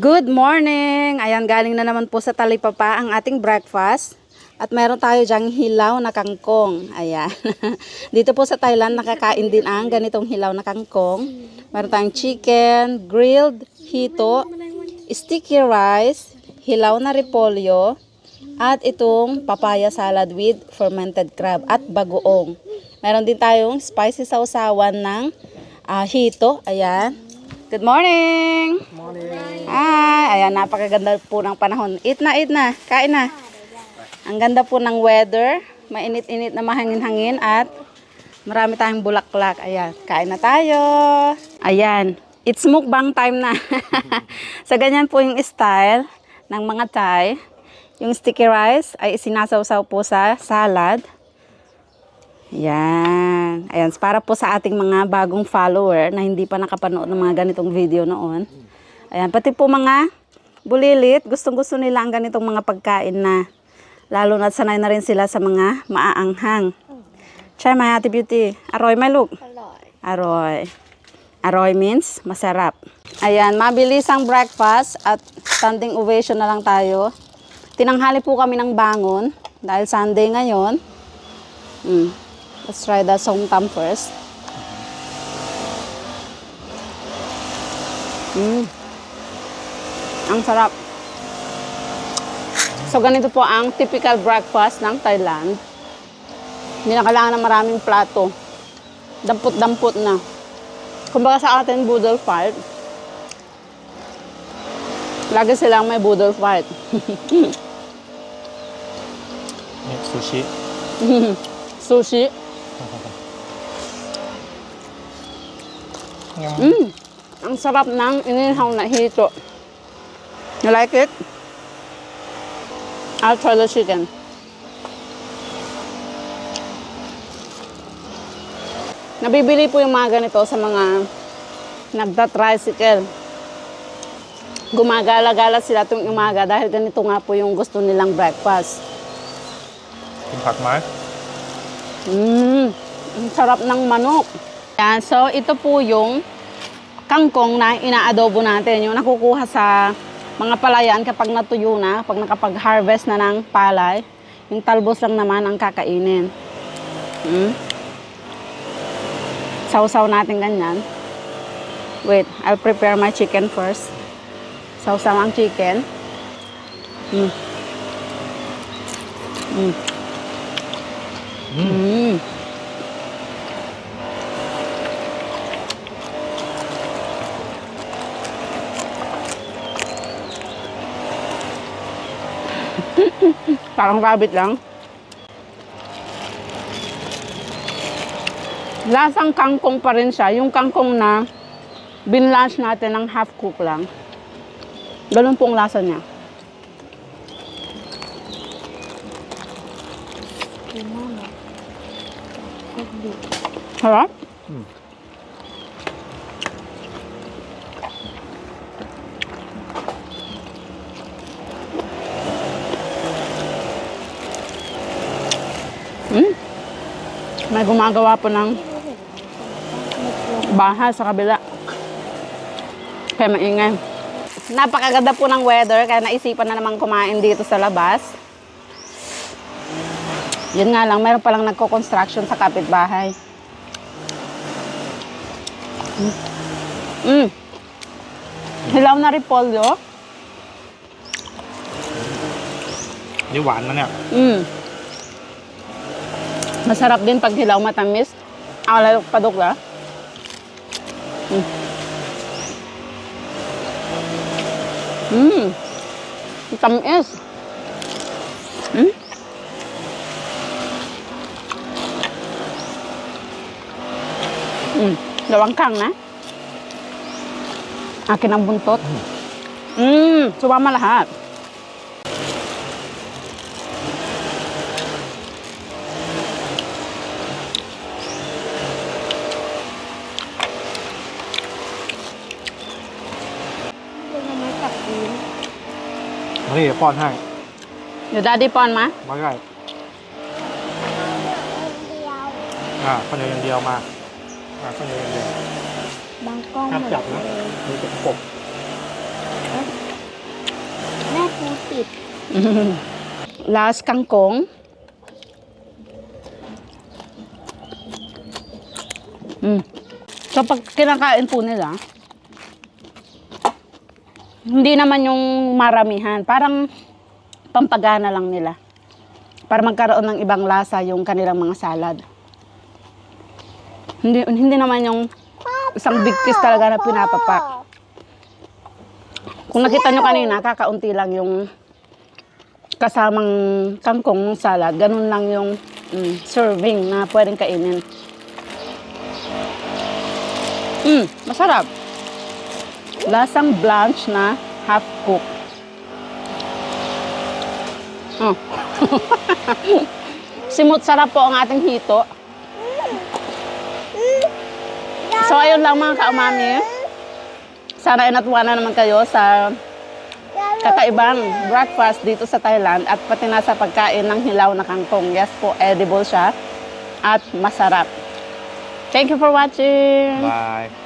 Good morning! Ayan, galing na naman po sa talipapa ang ating breakfast. At meron tayo dyang hilaw na kangkong. Ayan. Dito po sa Thailand, nakakain din ang ganitong hilaw na kangkong. Meron tayong chicken, grilled hito, sticky rice, hilaw na repolyo, at itong papaya salad with fermented crab at bagoong. Meron din tayong spicy sausawan ng ah, hito. Ayan. Good morning! Hi! Ayan, napakaganda po ng panahon. Eat na, eat na. Kain na. Ang ganda po ng weather. Mainit-init na mahangin-hangin at marami tayong bulaklak. Ayan, kain na tayo. Ayan, it's mukbang time na. Sa ganyan po yung style ng mga Thai. Yung sticky rice ay sinasawsaw po sa salad. Yan. Ayan, para po sa ating mga bagong follower na hindi pa nakapanood ng mga ganitong video noon. Ayan, pati po mga bulilit, gustong gusto nila ang ganitong mga pagkain na lalo na sanay na rin sila sa mga maaanghang. Try my ate beauty. Aroy, my look. Aroy. Aroy means masarap. Ayan, mabilis ang breakfast at standing ovation na lang tayo. Tinanghali po kami ng bangon dahil Sunday ngayon. Mm. Let's try the somtam first. Mm. Ang sarap. So, ganito po ang typical breakfast ng Thailand. Hindi na kailangan ng maraming plato. Dampot-dampot na. Kumbaga sa atin, boodle fight. Lagi silang may boodle fight. sushi. sushi. Mm. Ang sarap ng inihaw na hito. You like it? I'll try the chicken. Nabibili po yung mga ganito sa mga nagda-tricycle. Gumagala-gala sila tuwing umaga dahil ganito nga po yung gusto nilang breakfast. Impakmal? Mmm, ang sarap ng manok. Yan, so ito po yung kangkong na inaadobo natin, yung nakukuha sa mga palayan kapag natuyo na, pag nakapag-harvest na ng palay. Yung talbos lang naman ang kakainin. Hmm? Sausaw natin ganyan. Wait, I'll prepare my chicken first. Sausaw ang chicken. Mm. Mm. Mm. Parang rabbit lang. Lasang kangkong pa rin siya. Yung kangkong na binlanch natin ng half cook lang. Ganun pong lasa niya. Harap? Hmm? May gumagawa po ng bahay sa kabila. Kaya maingay. Napakaganda po ng weather kaya naisipan na naman kumain dito sa labas. Yun nga lang, meron palang nagko-construction sa kapitbahay. Mm. Mm. Hilaw na repolyo. นี่หวานนะเนี่ย Mm. Masarap din pag hilaw matamis. Ang lalok padok na. Mm. Mm. Ang Tamis. Mm. Mm. Dalawang kang na. Akin ang buntot. Mm. Sumama lahat. มาที่ป้อนให้เดี๋ยวดาดีปอนมามาใกล้อ่าข้าวเหนียวอย่างเดียวมาอ่าข้าวเหนียวอย่างเดียวบางกล้องห้ามหมดจับนะเลยมีเป็นปก eat. Last kangkong. Mm. So pag kinakain po nila, hindi naman yung maramihan. Parang pampagana lang nila. Para magkaroon ng ibang lasa yung kanilang mga salad. Hindi, hindi naman yung isang big piece talaga na pinapapak. Kung nakita nyo kanina, kakaunti lang yung kasamang kangkong salad. Ganun lang yung mm, serving na pwedeng kainin. Mm, masarap. Lasang blanch na half cook. Oh. Simut sarap po ang ating hito. So ayun lang mga kaumami. Sana ay natuwa na naman kayo sa kakaibang breakfast dito sa Thailand at pati na sa pagkain ng hilaw na kangkong. Yes po, edible siya at masarap. Thank you for watching. Bye.